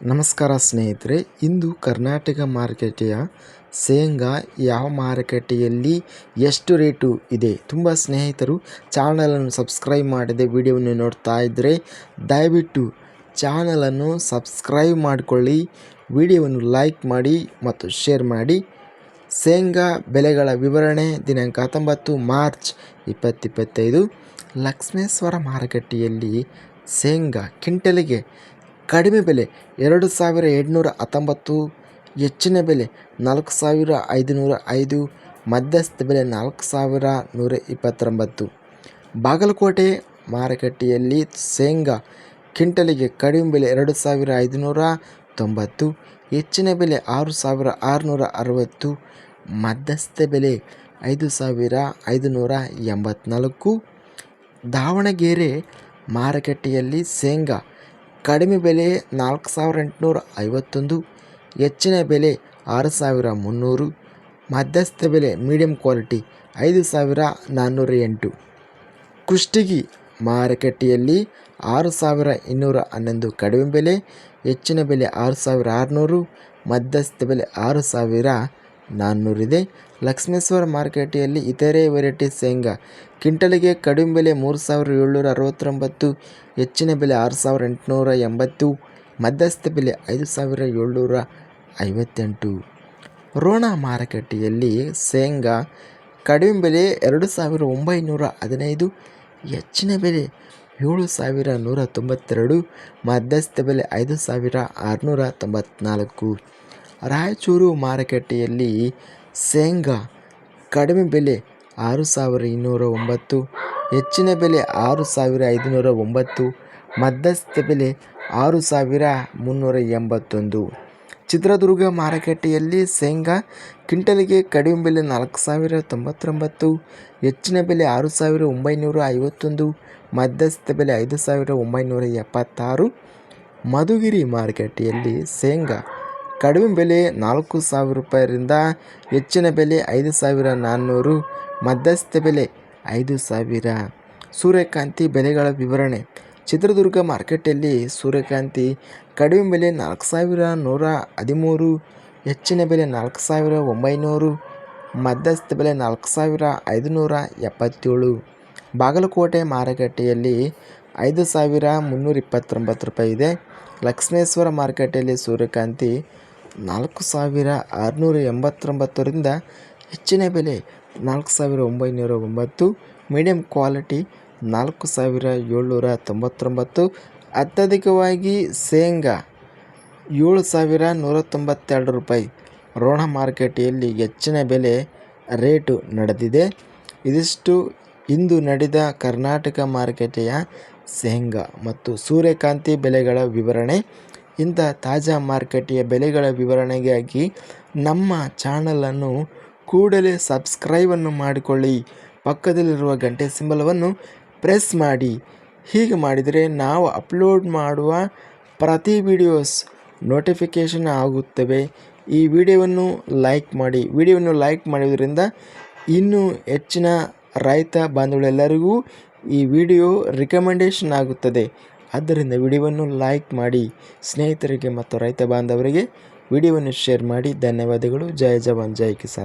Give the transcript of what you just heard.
ನಮಸ್ಕಾರ ಸ್ನೇಹಿತರೆ, ಇಂದು ಕರ್ನಾಟಕ ಮಾರುಕಟ್ಟೆಯ ಶೇಂಗಾ ಯಾವ ಮಾರುಕಟ್ಟೆಯಲ್ಲಿ ಎಷ್ಟು ರೇಟು ಇದೆ? ತುಂಬ ಸ್ನೇಹಿತರು ಚಾನಲನ್ನು ಸಬ್ಸ್ಕ್ರೈಬ್ ಮಾಡದೆ ವಿಡಿಯೋವನ್ನು ನೋಡ್ತಾ ಇದ್ದರೆ ದಯವಿಟ್ಟು ಚಾನಲನ್ನು ಸಬ್ಸ್ಕ್ರೈಬ್ ಮಾಡಿಕೊಳ್ಳಿ, ವಿಡಿಯೋವನ್ನು ಲೈಕ್ ಮಾಡಿ ಮತ್ತು ಶೇರ್ ಮಾಡಿ. ಶೇಂಗಾ ಬೆಲೆಗಳ ವಿವರಣೆ ದಿನಾಂಕ ಹತ್ತೊಂಬತ್ತು ಮಾರ್ಚ್ ಇಪ್ಪತ್ತಿಪ್ಪತ್ತೈದು ಲಕ್ಷ್ಮೇಶ್ವರ ಮಾರುಕಟ್ಟೆಯಲ್ಲಿ ಶೇಂಗಾ ಕ್ವಿಂಟಲಿಗೆ ಕಡಿಮೆ ಬೆಲೆ ಎರಡು ಸಾವಿರ ಎಂಟುನೂರ ಹತ್ತೊಂಬತ್ತು, ಹೆಚ್ಚಿನ ಬೆಲೆ ನಾಲ್ಕು ಸಾವಿರ ಐದುನೂರ ಐದು, ಮಧ್ಯಸ್ಥ ಬೆಲೆ ನಾಲ್ಕು ಸಾವಿರ ನೂರ ಇಪ್ಪತ್ತೊಂಬತ್ತು. ಬಾಗಲಕೋಟೆ ಮಾರುಕಟ್ಟೆಯಲ್ಲಿ ಶೇಂಗಾ ಕ್ವಿಂಟಲಿಗೆ ಕಡಿಮೆ ಬೆಲೆ ಎರಡು ಸಾವಿರ ಐದುನೂರ ತೊಂಬತ್ತು, ಹೆಚ್ಚಿನ ಬೆಲೆ ಆರು ಸಾವಿರ ಆರುನೂರ ಅರವತ್ತು, ಮಧ್ಯಸ್ಥ ಬೆಲೆ ಐದು ಸಾವಿರ ಐದುನೂರ ಎಂಬತ್ನಾಲ್ಕು. ದಾವಣಗೆರೆ ಮಾರುಕಟ್ಟೆಯಲ್ಲಿ ಶೇಂಗಾ ಕಡಿಮೆ ಬೆಲೆ ನಾಲ್ಕು ಸಾವಿರ ಎಂಟುನೂರ ಐವತ್ತೊಂದು, ಹೆಚ್ಚಿನ ಬೆಲೆ ಆರು ಸಾವಿರ ಮುನ್ನೂರು, ಮಧ್ಯಸ್ಥ ಬೆಲೆ ಮೀಡಿಯಂ ಕ್ವಾಲಿಟಿ ಐದು ಸಾವಿರ ನಾನ್ನೂರ ಎಂಟು. ಕುಷ್ಟಗಿ ಮಾರುಕಟ್ಟೆಯಲ್ಲಿ ಆರು ಸಾವಿರ ಇನ್ನೂರ ಹನ್ನೊಂದು ಕಡಿಮೆ ಬೆಲೆ, ಹೆಚ್ಚಿನ ಬೆಲೆ ಆರು ಸಾವಿರ ಆರುನೂರು, ಮಧ್ಯಸ್ಥ ಬೆಲೆ ಆರು ಸಾವಿರ ನಾನ್ನೂರಿದೆ ಲಕ್ಷ್ಮೇಶ್ವರ ಮಾರುಕಟ್ಟೆಯಲ್ಲಿ ಇತರೆ ವೆರೈಟಿ ಶೇಂಗಾ. ಕ್ವಿಂಟಲಿಗೆ ಕಡಿಮೆ ಬೆಲೆ ಮೂರು ಸಾವಿರ ಏಳ್ನೂರ ಅರವತ್ತೊಂಬತ್ತು, ಹೆಚ್ಚಿನ ಬೆಲೆ ಆರು ಸಾವಿರ ಎಂಟುನೂರ ಎಂಬತ್ತು, ಮಧ್ಯಸ್ಥ ಬೆಲೆ ಐದು ಸಾವಿರ ಏಳ್ನೂರ ಐವತ್ತೆಂಟು. ರೋಣ ಮಾರುಕಟ್ಟೆಯಲ್ಲಿ ಶೇಂಗಾ ಕಡಿಮೆ ಬೆಲೆ ಎರಡು ಸಾವಿರ ಒಂಬೈನೂರ ಹದಿನೈದು, ಹೆಚ್ಚಿನ ಬೆಲೆ ಏಳು ಸಾವಿರ ನೂರ ತೊಂಬತ್ತೆರಡು, ಮಧ್ಯಸ್ಥ ಬೆಲೆ ಐದು ಸಾವಿರ ಆರುನೂರ ತೊಂಬತ್ನಾಲ್ಕು. ರಾಯಚೂರು ಮಾರುಕಟ್ಟೆಯಲ್ಲಿ ಶೇಂಗಾ ಕಡಿಮೆ ಬೆಲೆ ಆರು ಸಾವಿರ ಇನ್ನೂರ ಒಂಬತ್ತು, ಹೆಚ್ಚಿನ ಬೆಲೆ ಆರು ಸಾವಿರ ಐದುನೂರ ಒಂಬತ್ತು ಮಧ್ಯಸ್ಥ ಬೆಲೆ ಆರು ಸಾವಿರ ಮುನ್ನೂರ ಎಂಬತ್ತೊಂದು. ಚಿತ್ರದುರ್ಗ ಮಾರುಕಟ್ಟೆಯಲ್ಲಿ ಶೇಂಗಾ ಕ್ವಿಂಟಲಿಗೆ ಕಡಿಮೆ ಬೆಲೆ ನಾಲ್ಕು ಸಾವಿರ ತೊಂಬತ್ತೊಂಬತ್ತು, ಹೆಚ್ಚಿನ ಬೆಲೆ ಆರು ಸಾವಿರ ಒಂಬೈನೂರ ಐವತ್ತೊಂದು ಮಧ್ಯಸ್ಥ ಬೆಲೆ ಐದು ಸಾವಿರ ಒಂಬೈನೂರ ಎಪ್ಪತ್ತಾರು. ಮಧುಗಿರಿ ಮಾರುಕಟ್ಟೆಯಲ್ಲಿ ಶೇಂಗಾ ಕಡಿಮೆ ಬೆಲೆ ನಾಲ್ಕು ಸಾವಿರ ರೂಪಾಯಿರಿಂದ ಹೆಚ್ಚಿನ ಬೆಲೆ ಐದು ಸಾವಿರ ನಾನ್ನೂರು ಮಧ್ಯಸ್ಥ ಬೆಲೆ ಐದು ಸಾವಿರ. ಸೂರ್ಯಕಾಂತಿ ಬೆಲೆಗಳ ವಿವರಣೆ. ಚಿತ್ರದುರ್ಗ ಮಾರ್ಕೆಟಲ್ಲಿ ಸೂರ್ಯಕಾಂತಿ ಕಡಿಮೆ ಬೆಲೆ ನಾಲ್ಕು ಸಾವಿರ ನೂರ ಹದಿಮೂರು, ಹೆಚ್ಚಿನ ಬೆಲೆ ನಾಲ್ಕು ಸಾವಿರ ಒಂಬೈನೂರು ಮಧ್ಯಸ್ಥ ಬೆಲೆ ನಾಲ್ಕು ಸಾವಿರ ಐದುನೂರ ಎಪ್ಪತ್ತೇಳು. ಬಾಗಲಕೋಟೆ ಮಾರುಕಟ್ಟೆಯಲ್ಲಿ ಐದು ಸಾವಿರ ಮುನ್ನೂರ ಇಪ್ಪತ್ತೊಂಬತ್ತು ರೂಪಾಯಿ ಇದೆ. ಲಕ್ಷ್ಮೇಶ್ವರ ಮಾರ್ಕೆಟಲ್ಲಿ ಸೂರ್ಯಕಾಂತಿ ನಾಲ್ಕು ಸಾವಿರ ಆರುನೂರ ಎಂಬತ್ತೊಂಬತ್ತರಿಂದ ಹೆಚ್ಚಿನ ಬೆಲೆ ನಾಲ್ಕು ಸಾವಿರ ಒಂಬೈನೂರ ಒಂಬತ್ತು ಮೀಡಿಯಂ ಕ್ವಾಲಿಟಿ ನಾಲ್ಕು ಸಾವಿರ ಏಳ್ನೂರ ತೊಂಬತ್ತೊಂಬತ್ತು, ಅತ್ಯಧಿಕವಾಗಿ ಶೇಂಗಾ ಏಳು ಸಾವಿರ ನೂರ ತೊಂಬತ್ತೆರಡು ರೂಪಾಯಿ. ರೋಣ ಮಾರುಕಟ್ಟೆಯಲ್ಲಿ ಹೆಚ್ಚಿನ ಬೆಲೆ ರೇಟು ನಡೆದಿದೆ. ಇದಿಷ್ಟು ಇಂದು ನಡೆದ ಕರ್ನಾಟಕ ಮಾರುಕಟ್ಟೆಯ ಶೇಂಗಾ ಮತ್ತು ಸೂರ್ಯಕಾಂತಿ ಬೆಲೆಗಳ ವಿವರಣೆ. ಇಂಥ ತಾಜಾ ಮಾರುಕಟ್ಟೆಯ ಬೆಲೆಗಳ ವಿವರಣೆಗಾಗಿ ನಮ್ಮ ಚಾನಲನ್ನು ಕೂಡಲೇ ಸಬ್ಸ್ಕ್ರೈಬನ್ನು ಮಾಡಿಕೊಳ್ಳಿ. ಪಕ್ಕದಲ್ಲಿರುವ ಗಂಟೆ ಸಿಂಬಲವನ್ನು ಪ್ರೆಸ್ ಮಾಡಿ. ಹೀಗೆ ಮಾಡಿದರೆ ನಾವು ಅಪ್ಲೋಡ್ ಮಾಡುವ ಪ್ರತಿ ವಿಡಿಯೋಸ್ ನೋಟಿಫಿಕೇಷನ್ ಆಗುತ್ತವೆ. ಈ ವಿಡಿಯೋವನ್ನು ಲೈಕ್ ಮಾಡಿ. ವಿಡಿಯೋವನ್ನು ಲೈಕ್ ಮಾಡುವುದರಿಂದ ಇನ್ನೂ ಹೆಚ್ಚಿನ ರೈತ ಬಾಂಧವರೆಲ್ಲರಿಗೂ ಈ ವಿಡಿಯೋ ರಿಕಮೆಂಡೇಷನ್ ಆಗುತ್ತದೆ. ಆದ್ದರಿಂದ ವಿಡಿಯೋವನ್ನು ಲೈಕ್ ಮಾಡಿ, ಸ್ನೇಹಿತರಿಗೆ ಮತ್ತು ರೈತ ಬಾಂಧವರಿಗೆ ವಿಡಿಯೋವನ್ನು ಶೇರ್ ಮಾಡಿ. ಧನ್ಯವಾದಗಳು. ಜಯ ಜವಾನ್, ಜೈ ಕಿಸಾನ್.